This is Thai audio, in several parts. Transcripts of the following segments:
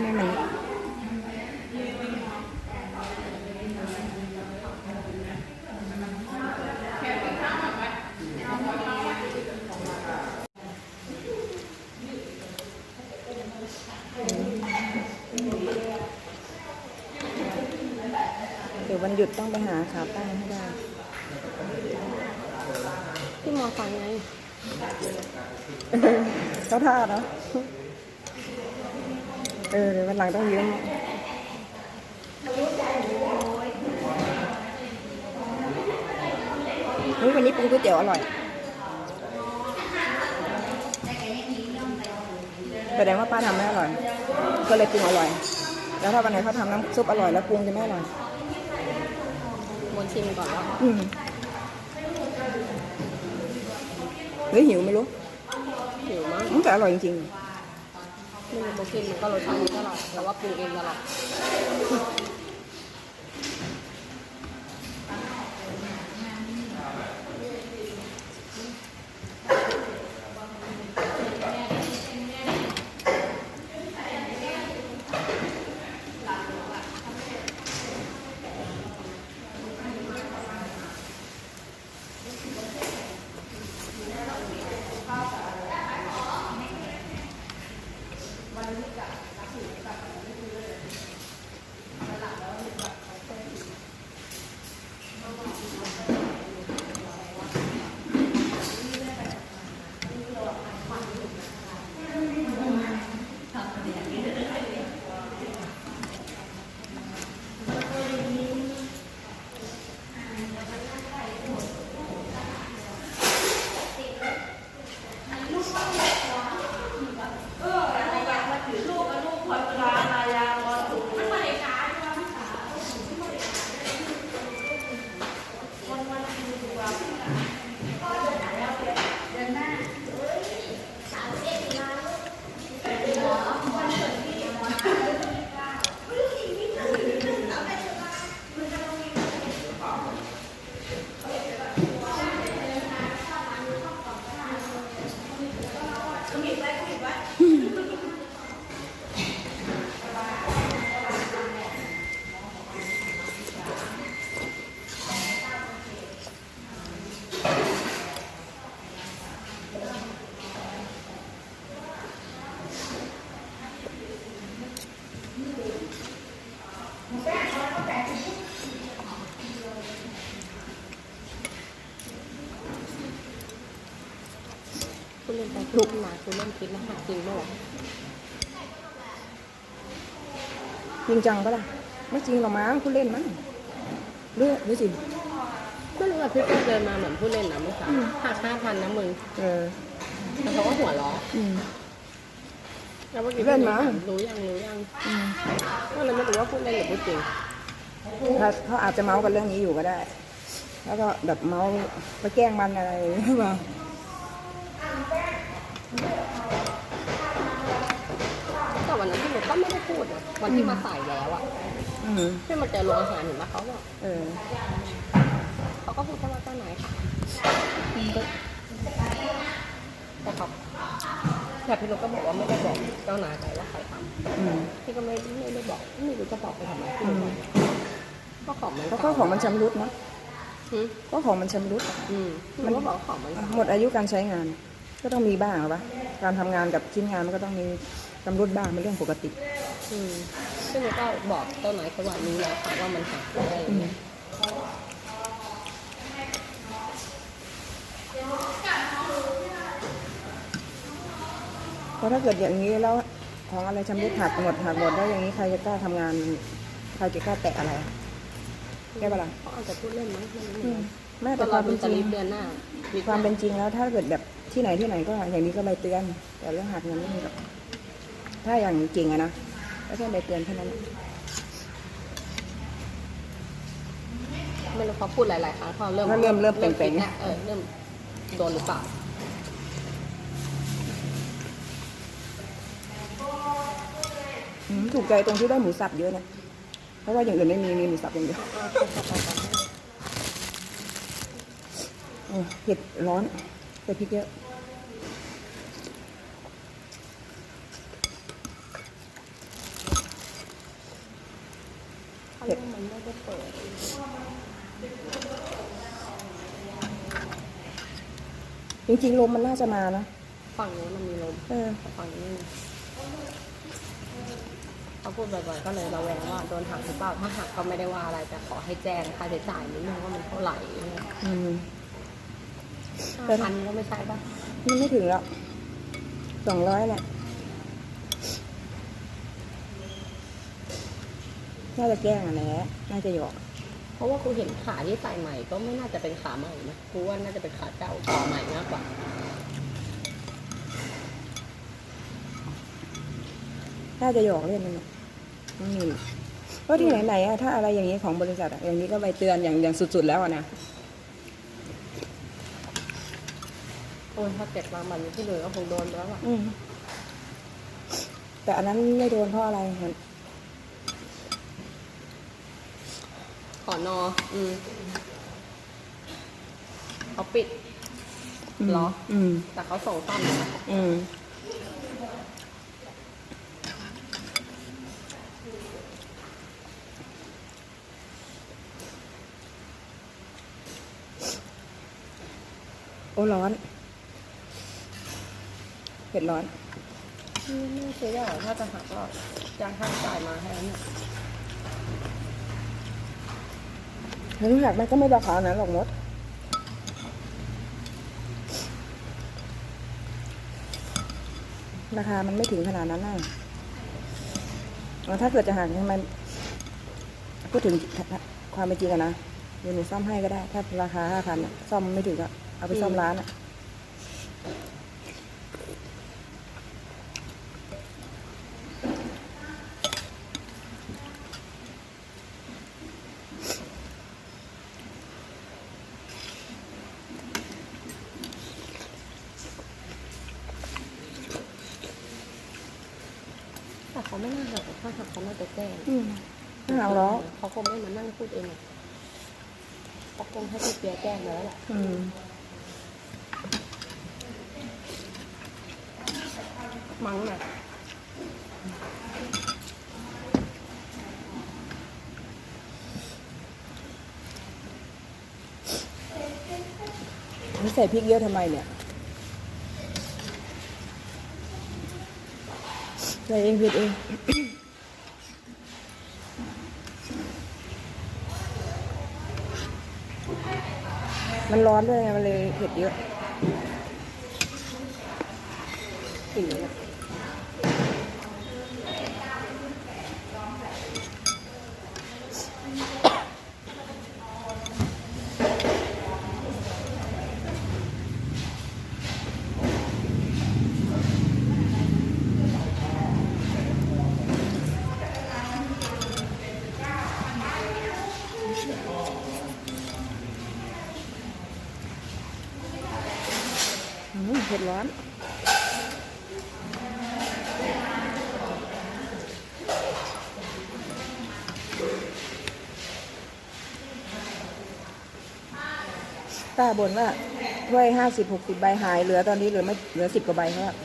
แม่มันเดี๋ยววันหยุดต้องไปหาขาตั้งให้ได้ที่มอไซค์ไงเขาท่าเนาะ เออเดี๋ยววันหลังต้องยืมเฮ้ยวันนี้ปรุงก๋วยเตี๋ยวอร่อยแสดงว่าป้าทำไม่อร่อย ก็เลยปรุงอร่อย แล้วถ้าวันไหนเขาทำน้ำซุปอร่อยแล้วปรุงจะไม่อร่อยมนชิมก่อนแล้วอืมหรือหิวไม่รู้ หิวมั้งมันแต่อร่อยจริงไม่รู้โมกินมันก็รสชาตินี้ตลอดแต่ว่าปรุงเองตลอด คุณเล่นไปทุก มาคุณเล่นคิดนะหาจริงโลกๆจริงจังปะล่ะ ไม่จริงหรอกมั้งคุณเล่นมั้งเรื่องไม่จริงไม่รู้ว่าพี่ก็เดินมาเหมือนผู้เล่นนะเมื่อเช้าหักห้าพันนะมึงเออแต่เขาก็หัวเราะอืม แล้วเมื่อกี้เล่นมารู้ยังรู้ยังอืมก็เลยไม่รู้ว่าพูดเล่นหรือพูดจริงถ้าเขาอาจจะเมาส์กันเรื่องนี้อยู่ก็ได้ แล้วก็แบบเมาส์ไปแกล้งมันอะไรหรือเปล่า พูดนะวันที่มาใส่แล้วอะอืมที่มาเจอโรงอาหารเห็นไหมเขาบอกเออเขาก็พูดแค่ว่าเจ้านายค่ะแต่เขาแต่พี่หนูก็บอกว่าไม่ได้บอกเจ้านายไปว่าใครทอืมำพี่ก็ไม่ไม่ได้บอกไม่รู้จะบอกไปทำไมพี่หนูบอกก็ของมันเพราะก็ของมันชำรุดเนาะอืมก็ของมันชำรุดอืมมันก็บอกว่าของมันหมดอายุการใช้งาน ก็ต้องมีบ้างหรอปะการทำงานกับชิ้นงานมันก็ต้องมีชำรุดบ้างเป็นเรื่องปกติ อืมซึ่งหนูก็บอกเจ้านายเขาว่ารู้แล้วค่ะว่ามันหักอะไรอย่างเงี้ยเพราะถ้าเกิดอย่างนี้แล้วของอะไรชำรุดหักหมดหักหมดแล้วอย่างนี้ใครจะกล้าทำงานใครจะกล้าแตะอะไรอะแก้ปะล่ะเขาอาจจะพูดเล่นมั้งไม่รู้เหมือือนมกันแม้แต่แต่คเราวามดูเป็นสจริลิงปเดือนหน้าความเป็นจริงแล้ว ถ้าเกิดแบบที่ไหนที่ไหนก็อย่างนี้ก็ใบเตือน แต่เรื่องหักเงินไม่มีหรอกถ้าอย่างจริงอะนะ ก็แค่ใบเตือนแค่นั้นไม่รู้เขาพูดหลายๆครั้งเขาเริ่มก็เริ่มเริ่มเปล่งๆคิดแล้วเออเริ่มโดนหรือเปล่าอืมถูกใจตรงที่ได้หมูสับเยอะนะ เพราะว่าอย่างอื่นไม่มีมีหมูสับอย่างเดียวเออเผ็ดร้อนใส่พริกเยอะ ได้ เปิดจริงๆลมมันน่าจะมานะฝั่งนี้มันมีลมเออแต่ฝั่งนี้ไม่มีเขาพูดบ่อยๆก็เลยระแวงว่าโดนหักหรือเปล่าถ้าหักก็ไม่ได้ว่าอะไรแต่ขอให้แจ้งค่าใช้จ่ายนิดนึงว่ามันเท่าไหร่อืมห้าพันก็ไม่ใช่ปะมันไม่ถึงแล้วสองร้อยแหละ น่าจะแกล้งอะแหละน่าจะหยอกเพราะว่ากูเห็นขาที่ใส่ใหม่ก็ไม่น่าจะเป็นขาใหม่นะกูว่าน่าจะเป็นขาเก่าต่อใหม่มากกว่าน่าจะหยอกเล่นมันไม่มีเพราะที่ไหนๆอะถ้าอะไรอย่างนี้ของบริษัทอะอย่างนี้ก็ไปเตือนอย่างอย่างสุดๆแล้วอะนะ โอ้ยถ้าเก็บมามันที่เหลือก็คงโดนไปแล้วล่ะ อืมแต่อันนั้นไม่โดนเพราะอะไรมัน อนออืมเขาปิดเหรอ อืม แต่เขาส่งซ่อมนะอืม โอ้ร้อนเผ็ดร้อน ไม่ไม่ซื้อได้หรอถ้าจะหักก็จะให้จ่ายมาให้แล้วเนี่ย ถ้า รู้จักมันก็ไม่ราคานั้นหรอกมดราคามันไม่ถึงขนาดนั้นนะแล้วถ้าเกิดจะหักทำไมพูดถึงความเป็นจริงอะนะเดี๋ยวหนูซ่อมให้ก็ได้ ถ้าราคาห้าพันซ่อมไม่ถึงก็เอาไปซ่อมร้านอะ เขาไม่น่าหักถ้าหักเขาน่าจะแจ้งอืมถ้าหากล้อเขาคงไม่มานั่งพูดเองหรอกเขาคงให้พี่เปียแจ้งมาแล้วแหละอืมมั้งน่ะนี่ใส่พริกเยอะทำไมเนี่ย ใส่เองผิดเองมันร้อนด้วยไงมันเลยเผ็ดเยอะ กลิ่นเนี่ย อืมเผ็ดร้อนป้าบ่นว่าถ้วยห้าสิบหกสิบใบหายเหลือตอนนี้เหลือไม่เหลือสิบกว่าใบเขาอะ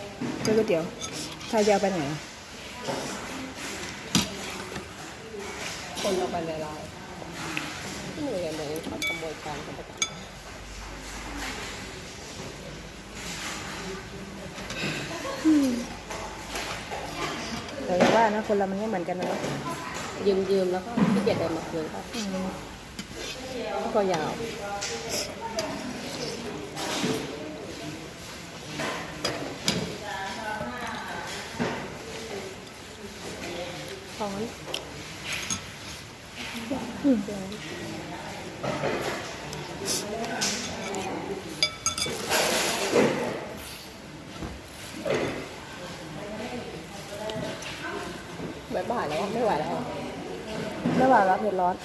ถ้วยก๋วยเตี๋ยวใครจะเอาไปไหนคนเราไปในไลน์ที่หนูเห็นเลยเขาขโมยของกันไประจำ แต่อย่างว่านะคนเรามันไม่เหมือนกันนะเนอะยืมยืมแล้วก็ขี้เกียจเดินมาคืนก็อืมก็ยาวช้อนบ่ายแล้วไม่ไหวแล้วไม่ไหวแล้วเผ็ดร้อน